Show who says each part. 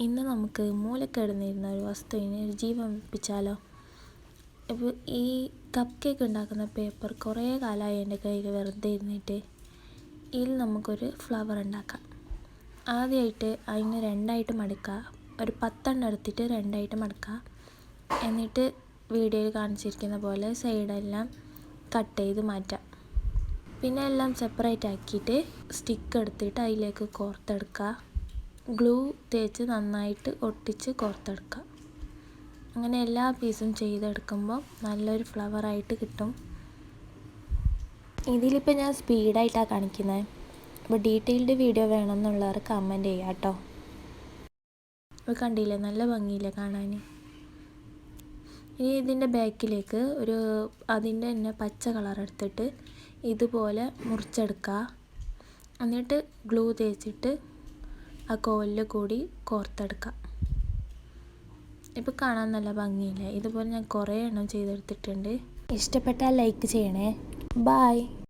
Speaker 1: ഇന്ന് നമുക്ക് മൂലക്കിടന്നിരുന്ന ഒരു വസ്തുവിന് ഒരു ജീവൻ വെപ്പിച്ചാലോ ഇപ്പോൾ ഈ കപ്പ് കേക്ക് ഉണ്ടാക്കുന്ന പേപ്പർ കുറേ കാലമായി എന്റെ കയ്യിൽ വെറുതെ ഇരുന്നിട്ട് ഇതിൽ നമുക്കൊരു ഫ്ലവർ ഉണ്ടാക്കാം. ആദ്യമായിട്ട് അതിന് രണ്ടായിട്ട് മടക്കുക. ഒരു പത്തെണ്ണം എടുത്തിട്ട് രണ്ടായിട്ട് മടക്കുക. എന്നിട്ട് വീഡിയോയിൽ കാണിച്ചിരിക്കുന്ന പോലെ സൈഡെല്ലാം കട്ട് ചെയ്ത് മാറ്റാം. പിന്നെ എല്ലാം സെപ്പറേറ്റ് ആക്കിയിട്ട് സ്റ്റിക്ക് എടുത്തിട്ട് അതിലേക്ക് കോർത്തെടുക്കുക. ഗ്ലൂ തേച്ച് നന്നായിട്ട് ഒട്ടിച്ച് കോർത്തെടുക്കുക. അങ്ങനെ എല്ലാ പീസും ചെയ്തെടുക്കുമ്പോൾ നല്ലൊരു ഫ്ലവറായിട്ട് കിട്ടും. ഇതിലിപ്പോൾ ഞാൻ സ്പീഡായിട്ടാണ് കാണിക്കുന്നത്. അപ്പോൾ ഡീറ്റെയിൽഡ് വീഡിയോ വേണമെന്നുള്ളവർ കമന്റ് ചെയ്യാം കേട്ടോ. അപ്പോൾ കണ്ടില്ലേ നല്ല ഭംഗിയില്ലേ കാണാൻ. ഇനി ഇതിന്റെ ബാക്കിലേക്ക് ഒരു അതിന്റെ തന്നെ പച്ച കളർ എടുത്തിട്ട് ഇതുപോലെ മുറിച്ചെടുക്കുക. എന്നിട്ട് ഗ്ലൂ തേച്ചിട്ട് ആ കോലിൽ കൂടി കോർത്തെടുക്കാം. ഇപ്പോൾ കാണാൻ നല്ല ഭംഗിയില്ലേ? ഇതുപോലെ ഞാൻ കുറേ എണ്ണം ചെയ്തെടുത്തിട്ടുണ്ട്. ഇഷ്ടപ്പെട്ടാൽ ലൈക്ക് ചെയ്യണേ. ബായ്